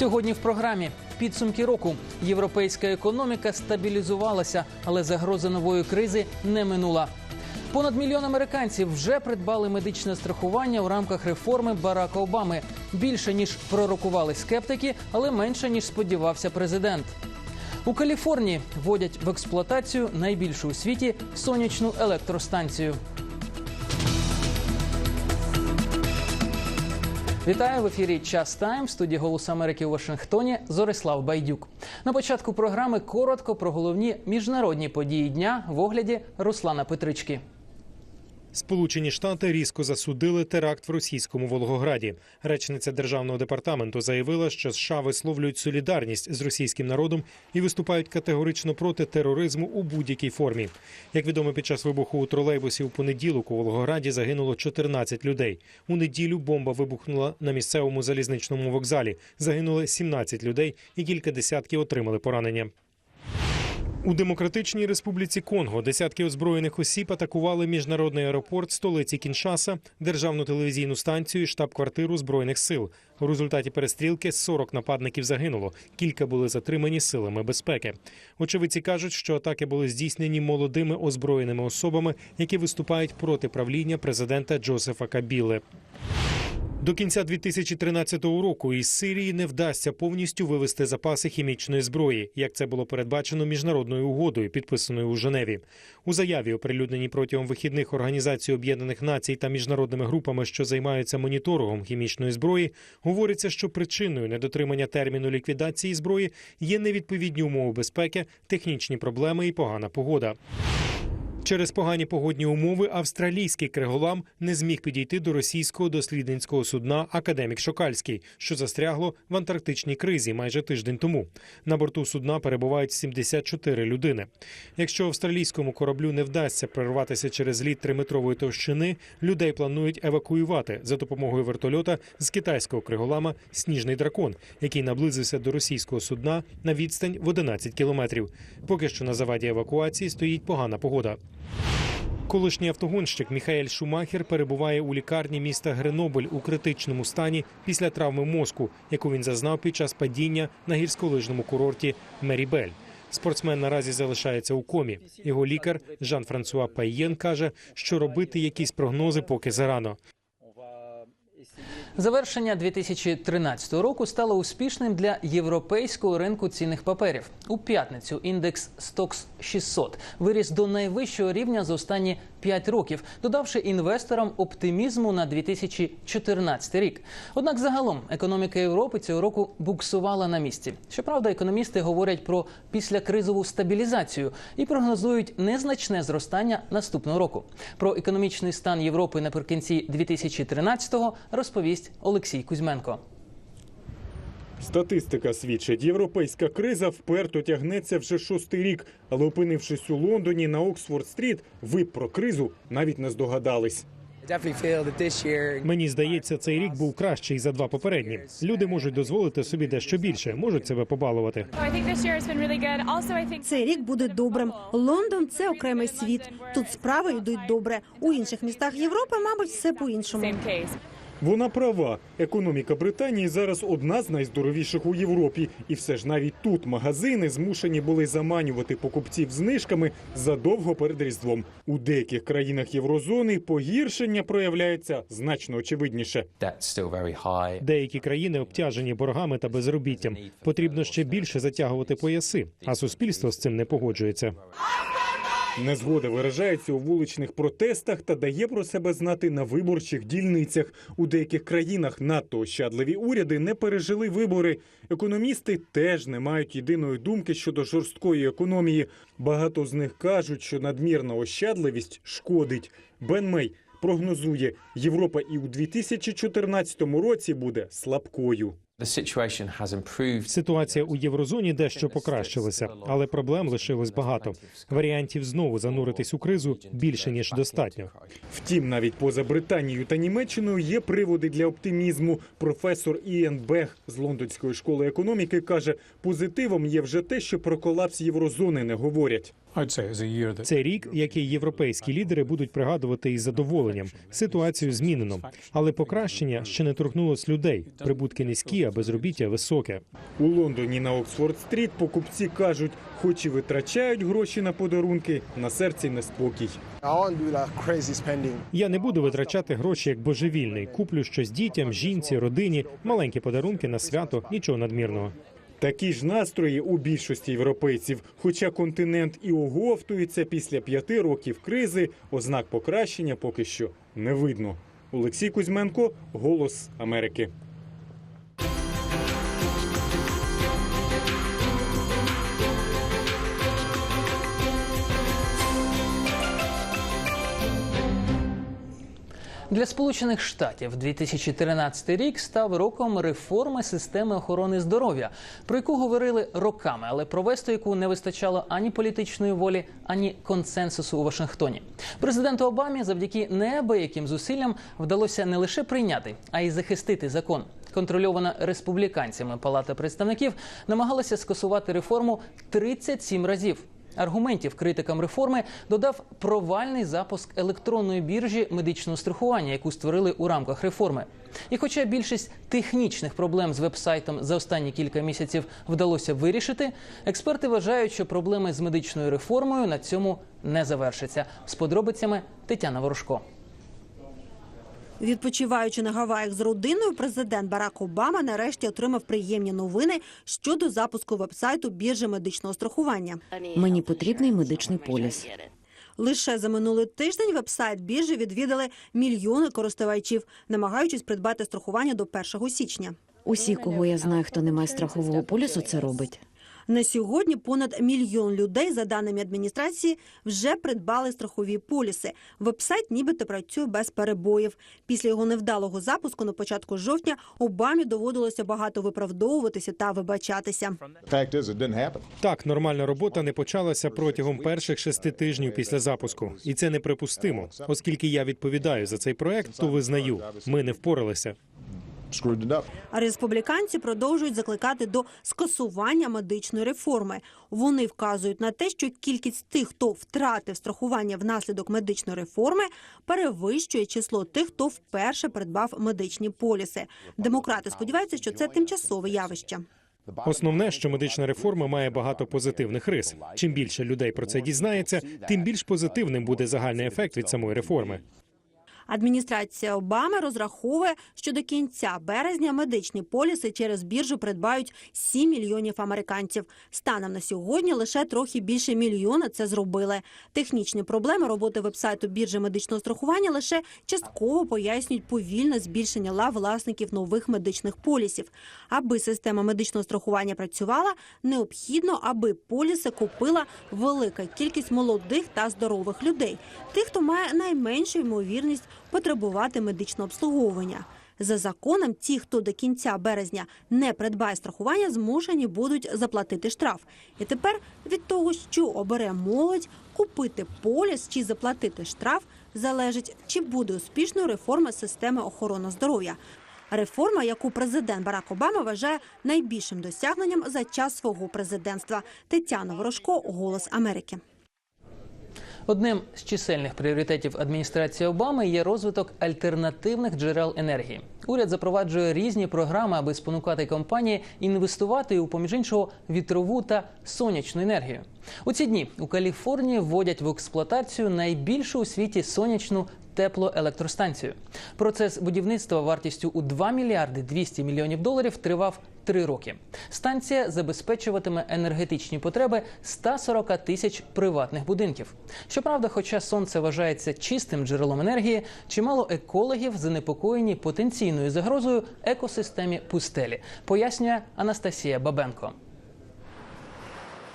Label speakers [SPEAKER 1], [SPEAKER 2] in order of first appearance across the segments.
[SPEAKER 1] Сьогодні в програмі підсумки року європейська економіка стабілізувалася, але загроза нової кризи не минула. Понад мільйон американців вже придбали медичне страхування в рамках реформи Барака Обами. Більше ніж пророкували скептики, але менше ніж сподівався президент. У Каліфорнії вводять в експлуатацію найбільшу у світі сонячну електростанцію. Вітаю в ефірі Час Тайм. Студії Голос Америки у Вашингтоні. Зорислав Байдюк. На початку програми коротко про головні міжнародні події дня в огляді Руслана Петрички.
[SPEAKER 2] Сполучені Штати різко засудили теракт в російському Волгограді. Речниця державного департаменту заявила, що США висловлюють солідарність з російським народом і виступають категорично проти тероризму у будь-якій формі. Як відомо, під час вибуху у тролейбусі у понеділок у Волгограді загинуло 14 людей. У неділю бомба вибухнула на місцевому залізничному вокзалі. Загинули 17 людей, і кілька десятків отримали поранення. У демократичній республіці Конго десятки озброєних осіб атакували міжнародний аеропорт столиці Кіншаса, державну телевізійну станцію, і штаб-квартиру збройних сил. У результаті перестрілки 40 нападників загинуло. Кілька були затримані силами безпеки. Очевидці кажуть, що атаки були здійснені молодими озброєними особами, які виступають проти правління президента Джозефа Кабіли. До кінця 2013 року із Сирії не вдасться повністю вивести запаси хімічної зброї, як це було передбачено міжнародною угодою, підписаною у Женеві. У заяві, оприлюдненій протягом вихідних Організації Об'єднаних Націй та міжнародними групами, що займаються моніторингом хімічної зброї, говориться, що причиною недотримання терміну ліквідації зброї є невідповідні умови безпеки, технічні проблеми і погана погода. Через погані погодні умови австралійський криголам не зміг підійти до російського дослідницького судна Академік Шокальський, що застрягло в антарктичній кризі майже тиждень тому. На борту судна перебувають 74 людини. Якщо австралійському кораблю не вдасться прорватися через лід триметрової товщини, людей планують евакуювати за допомогою вертольота з китайського криголама Сніжний дракон, який наблизився до російського судна на відстань в 11 кілометрів. Поки що на заваді евакуації стоїть погана погода. Колишній автогонщик Міхаель Шумахер перебуває у лікарні міста Гренобель у критичному стані після травми мозку, яку він зазнав під час падіння на гірськолижному курорті Мерібель. Спортсмен наразі залишається у комі. Його лікар Жан Франсуа Пайєн каже, що робити якісь прогнози поки зарано.
[SPEAKER 1] Завершення 2013 року стало успішним для європейського ринку цінних паперів. У п'ятницю індекс Stoxx 600 виріс до найвищого рівня за останні 5 років, додавши інвесторам оптимізму на 2014 рік. Однак загалом економіка Європи цього року буксувала на місці. Щоправда, економісти говорять про післякризову стабілізацію і прогнозують незначне зростання наступного року. Про економічний стан Європи наприкінці 2013-го розповість Олексій Кузьменко.
[SPEAKER 3] Статистика свідчить, європейська криза вперто тягнеться вже шостий рік, але опинившись у Лондоні на Оксфорд-стріт, ви про кризу навіть не здогадались.
[SPEAKER 2] Мені здається, цей рік був кращий за два попередні. Люди можуть дозволити собі дещо більше, можуть себе побалувати.
[SPEAKER 4] Цей рік буде добрим. Лондон це окремий світ. Тут справи йдуть добре. У інших містах Європи, мабуть, все по-іншому.
[SPEAKER 5] same case.
[SPEAKER 3] Вона права. Економіка Британії зараз одна з найздоровіших у Європі, і все ж навіть тут магазини змушені були заманювати покупців знижками задовго перед різдвом. У деяких країнах єврозони погіршення проявляється значно очевидніше.
[SPEAKER 2] Деякі країни обтяжені боргами та безробіттям. Потрібно ще більше затягувати пояси, а суспільство з цим не погоджується.
[SPEAKER 3] Незгода виражається у вуличних протестах та дає про себе знати на виборчих дільницях. У деяких країнах надто ощадливі уряди не пережили вибори. Економісти теж не мають єдиної думки щодо жорсткої економії. Багато з них кажуть, що надмірна ощадливість шкодить. Бен Мей прогнозує, Європа і у 2014 році буде слабкою.
[SPEAKER 6] The situation.
[SPEAKER 2] Ситуація у єврозоні дещо покращилася, але проблем лишилось багато. Варіантів знову зануритись у кризу більше ніж достатньо.
[SPEAKER 3] Втім, навіть поза Британією та Німеччиною є приводи для оптимізму. Професор Іен Бех з лондонської школи економіки каже, позитивом є вже те, що про колапс єврозони не говорять.
[SPEAKER 2] Це рік, який європейські лідери будуть пригадувати із задоволенням. Ситуацію змінено, але покращення ще не торкнулось людей. Прибутки низькі, а безробіття високе.
[SPEAKER 3] У Лондоні на Оксфорд-стріт покупці кажуть, хоч і витрачають гроші на подарунки, на серці неспокій.
[SPEAKER 2] Я не буду витрачати гроші як божевільний. Куплю щось дітям, жінці, родині, маленькі подарунки на свято, нічого надмірного.
[SPEAKER 3] Такі ж настрої у більшості європейців. Хоча континент і оговтується після п'яти років кризи, ознак покращення поки що не видно. Олексій Кузьменко, Голос Америки.
[SPEAKER 1] Для Сполучених Штатів 2013 рік став роком реформи системи охорони здоров'я, про яку говорили роками, але провести яку не вистачало ані політичної волі, ані консенсусу у Вашингтоні. Президенту Обамі завдяки неабияким зусиллям вдалося не лише прийняти, а й захистити закон. Контрольована республіканцями Палата представників намагалася скасувати реформу 37 разів. Аргументів критикам реформи додав провальний запуск електронної біржі медичного страхування, яку створили у рамках реформи. І хоча більшість технічних проблем з вебсайтом за останні кілька місяців вдалося вирішити, експерти вважають, що проблеми з медичною реформою на цьому не завершаться. З подробицями Тетяна Ворожко.
[SPEAKER 4] Відпочиваючи на Гаваях з родиною, президент Барак Обама нарешті отримав приємні новини щодо запуску вебсайту біржі медичного страхування.
[SPEAKER 7] Мені потрібний медичний поліс.
[SPEAKER 4] Лише за минулий тиждень вебсайт біржі відвідали мільйони користувачів, намагаючись придбати страхування до 1 січня.
[SPEAKER 7] Усі, кого я знаю, хто не має страхового полісу, це робить.
[SPEAKER 4] На сьогодні понад мільйон людей, за даними адміністрації, вже придбали страхові поліси. Вебсайт нібито працює без перебоїв. Після його невдалого запуску на початку жовтня Обамі доводилося багато виправдовуватися та вибачатися.
[SPEAKER 2] Так, нормальна робота не почалася протягом перших шести тижнів після запуску, і це неприпустимо. Оскільки я відповідаю за цей проект, то визнаю, ми не впоралися.
[SPEAKER 4] А республіканці продовжують закликати до скасування медичної реформи. Вони вказують на те, що кількість тих, хто втратив страхування внаслідок медичної реформи, перевищує число тих, хто вперше придбав медичні поліси. Демократи сподіваються, що це тимчасове явище.
[SPEAKER 2] Основне, що медична реформа має багато позитивних рис. Чим більше людей про це дізнається, тим більш позитивним буде загальний ефект від самої реформи.
[SPEAKER 4] Адміністрація Обами розраховує, що до кінця березня медичні поліси через біржу придбають 7 мільйонів американців. Станом на сьогодні лише трохи більше мільйона це зробили. Технічні проблеми роботи вебсайту біржі медичного страхування лише частково пояснюють повільне збільшення лав власників нових медичних полісів. Аби система медичного страхування працювала, необхідно, аби поліси купила велика кількість молодих та здорових людей, тих, хто має найменшу ймовірність потребувати медичного обслуговування. За законом, ті, хто до кінця березня не придбає страхування, змушені будуть заплатити штраф. І тепер від того, що обере молодь, купити поліс чи заплатити штраф, залежить, чи буде успішною реформа системи охорони здоров'я. Реформа, яку президент Барак Обама вважає найбільшим досягненням за час свого президентства. Тетяна Ворожко, Голос Америки.
[SPEAKER 1] Одним з чисельних пріоритетів адміністрації Обами є розвиток альтернативних джерел енергії. Уряд запроваджує різні програми, аби спонукати компанії інвестувати у поміж іншого вітрову та сонячну енергію. У ці дні у Каліфорнії вводять в експлуатацію найбільшу у світі сонячну теплоелектростанцію. Процес будівництва вартістю у 2 мільярди 200 мільйонів доларів тривав три роки. Станція забезпечуватиме енергетичні потреби 140 тисяч приватних будинків. Щоправда, хоча сонце вважається чистим джерелом енергії, чимало екологів занепокоєні потенційною загрозою екосистемі пустелі, пояснює Анастасія Бабенко.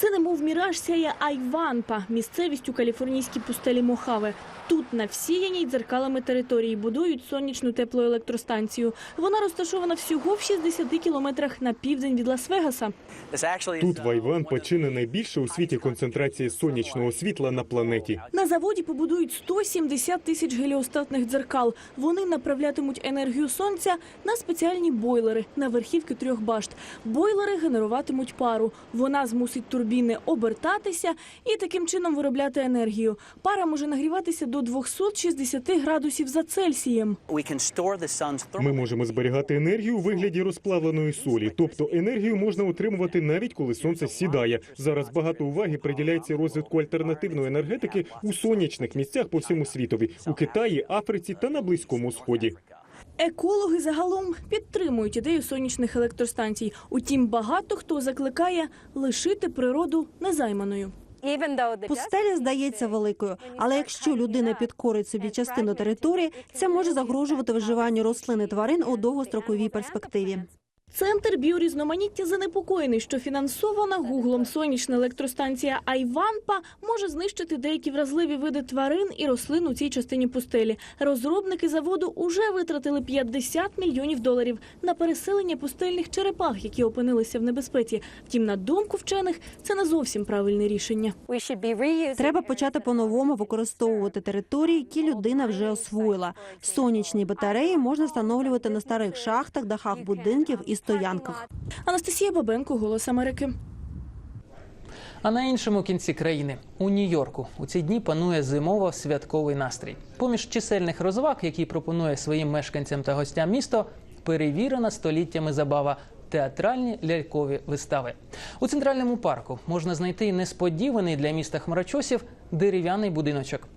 [SPEAKER 8] Це немов міраж сяє Айванпа, місцевість у каліфорнійській пустелі Мохаве. Тут на всіяній дзеркалами території будують сонячну теплоелектростанцію. Вона розташована всього в 60 кілометрах на південь від Лас-Вегаса.
[SPEAKER 3] Тут Вайван почине найбільша у світі концентрація сонячного світла на планеті.
[SPEAKER 8] На заводі побудують 170 тисяч геліостатних дзеркал. Вони направлятимуть енергію сонця на спеціальні бойлери на верхівки трьох башт. Бойлери генеруватимуть пару. Вона змусить турбіни турбіни обертатися і таким чином виробляти енергію. Пара може нагріватися до 260 градусів за Цельсієм.
[SPEAKER 3] Ми можемо зберігати енергію у вигляді розплавленої солі, тобто енергію можна отримувати навіть коли сонце сідає. Зараз багато уваги приділяється розвитку альтернативної енергетики у сонячних місцях по всьому світові у Китаї, Африці та на Близькому Сході.
[SPEAKER 8] Екологи загалом підтримують ідею сонячних електростанцій. Утім, багато хто закликає лишити природу незайманою.
[SPEAKER 4] Пустеля здається великою, але якщо людина підкорить собі частину території, це може загрожувати виживанню рослин і тварин у довгостроковій перспективі.
[SPEAKER 8] Центр біорізноманіття занепокоєний, що фінансована гуглом сонячна електростанція Айванпа може знищити деякі вразливі види тварин і рослин у цій частині пустелі. Розробники заводу уже витратили 50 мільйонів доларів на переселення пустельних черепах, які опинилися в небезпеці. Втім, на думку вчених, це не зовсім правильне рішення.
[SPEAKER 4] Треба почати по-новому використовувати території, які людина вже освоїла. Сонячні батареї можна встановлювати на старих шахтах, дахах будинків і стоянках.
[SPEAKER 8] Анастасія Бабенко, Голос Америки.
[SPEAKER 1] А на іншому кінці країни у Нью-Йорку у ці дні панує зимово святковий настрій. Поміж чисельних розваг, які пропонує своїм мешканцям та гостям місто, перевірена століттями забава. Театральні лялькові вистави у центральному парку можна знайти несподіваний для міста хмарочосів дерев'яний будиночок.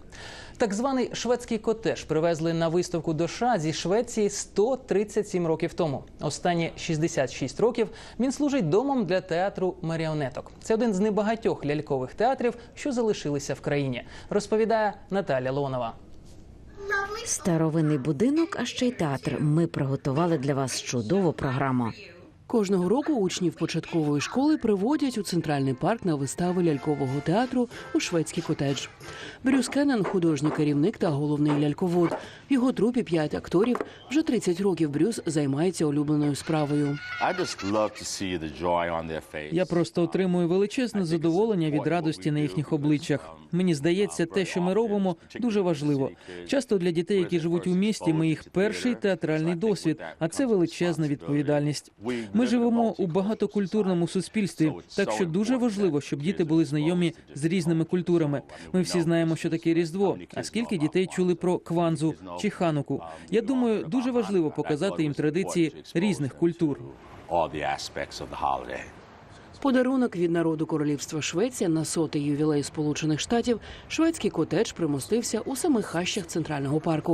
[SPEAKER 1] Так званий шведський котеж привезли на виставку до США зі Швеції 137 років тому. Останні 66 років він служить домом для театру маріонеток. Це один з небагатьох лялькових театрів, що залишилися в країні. Розповідає Наталя Лонова.
[SPEAKER 7] Старовинний будинок, а ще й театр. Ми приготували для вас чудову програму.
[SPEAKER 9] Кожного року учнів початкової школи приводять у центральний парк на вистави лялькового театру у шведський котедж. Брюс Кеннен – художній керівник та головний ляльковод. В його трупі п'ять акторів. Вже 30 років Брюс займається улюбленою справою.
[SPEAKER 10] Я просто отримую величезне задоволення від радості на їхніх обличчях. Мені здається, те, що ми робимо, дуже важливо. Часто для дітей, які живуть у місті, ми їх перший театральний досвід, а це величезна відповідальність. Ми живемо у багатокультурному суспільстві, так що дуже важливо, щоб діти були знайомі з різними культурами. Ми всі знаємо, що таке різдво. А скільки дітей чули про кванзу чи хануку? Я думаю, дуже важливо показати їм традиції різних культур.
[SPEAKER 9] Подарунок від народу королівства Швеція на сотий ювілей Сполучених Штатів шведський котедж примостився у самих хащах центрального парку.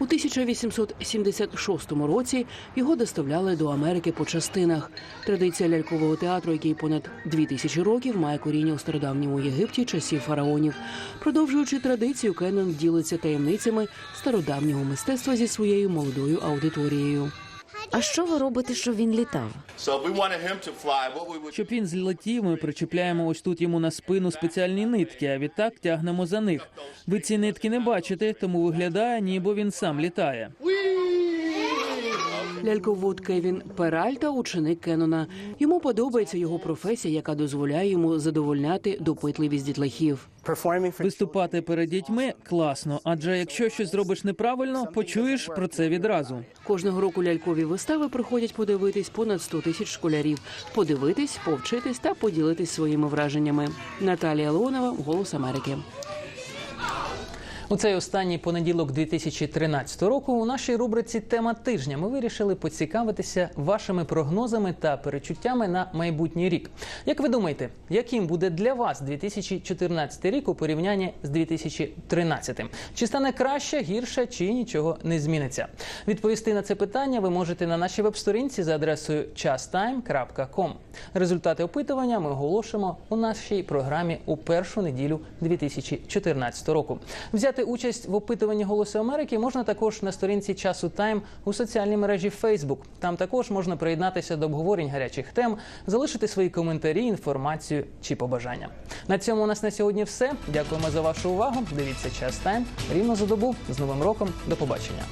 [SPEAKER 9] У 1876 році його доставляли до Америки по частинах. Традиція лялькового театру, який понад дві тисячі років має коріння у стародавньому Єгипті часів фараонів. Продовжуючи традицію, Кеннон ділиться таємницями стародавнього мистецтва зі своєю молодою аудиторією.
[SPEAKER 7] А що ви робите, щоб він літав?
[SPEAKER 10] Щоб він злетів, ми причіпляємо ось тут йому на спину спеціальні нитки, а відтак тягнемо за них. Ви ці нитки не бачите, тому виглядає, ніби він сам літає.
[SPEAKER 9] Ляльковод Кевін Перальта, ученик Кеннона. Йому подобається його професія, яка дозволяє йому задовольняти допитливість дітлахів.
[SPEAKER 10] Виступати перед дітьми класно, адже якщо щось зробиш неправильно, почуєш про це відразу.
[SPEAKER 9] Кожного року лялькові вистави приходять подивитись понад 100 тисяч школярів. Подивитись, повчитись та поділитись своїми враженнями. Наталія Леонова, Голос Америки.
[SPEAKER 1] У цей останній понеділок 2013 року у нашій рубриці Тема тижня ми вирішили поцікавитися вашими прогнозами та перечуттями на майбутній рік. Як ви думаєте, яким буде для вас 2014 рік у порівнянні з 2013? Чи стане краще, гірше, чи нічого не зміниться? Відповісти на це питання ви можете на нашій веб-сторінці за адресою chastime.com. Результати опитування ми оголошимо у нашій програмі у першу неділю 2014 року. Взяти участь в опитуванні Голосу Америки можна також на сторінці часу Тайм у соціальній мережі Facebook. Там також можна приєднатися до обговорень гарячих тем, залишити свої коментарі, інформацію чи побажання. На цьому у нас на сьогодні все. Дякуємо за вашу увагу. Дивіться час Тайм рівно за добу з новим роком. До побачення.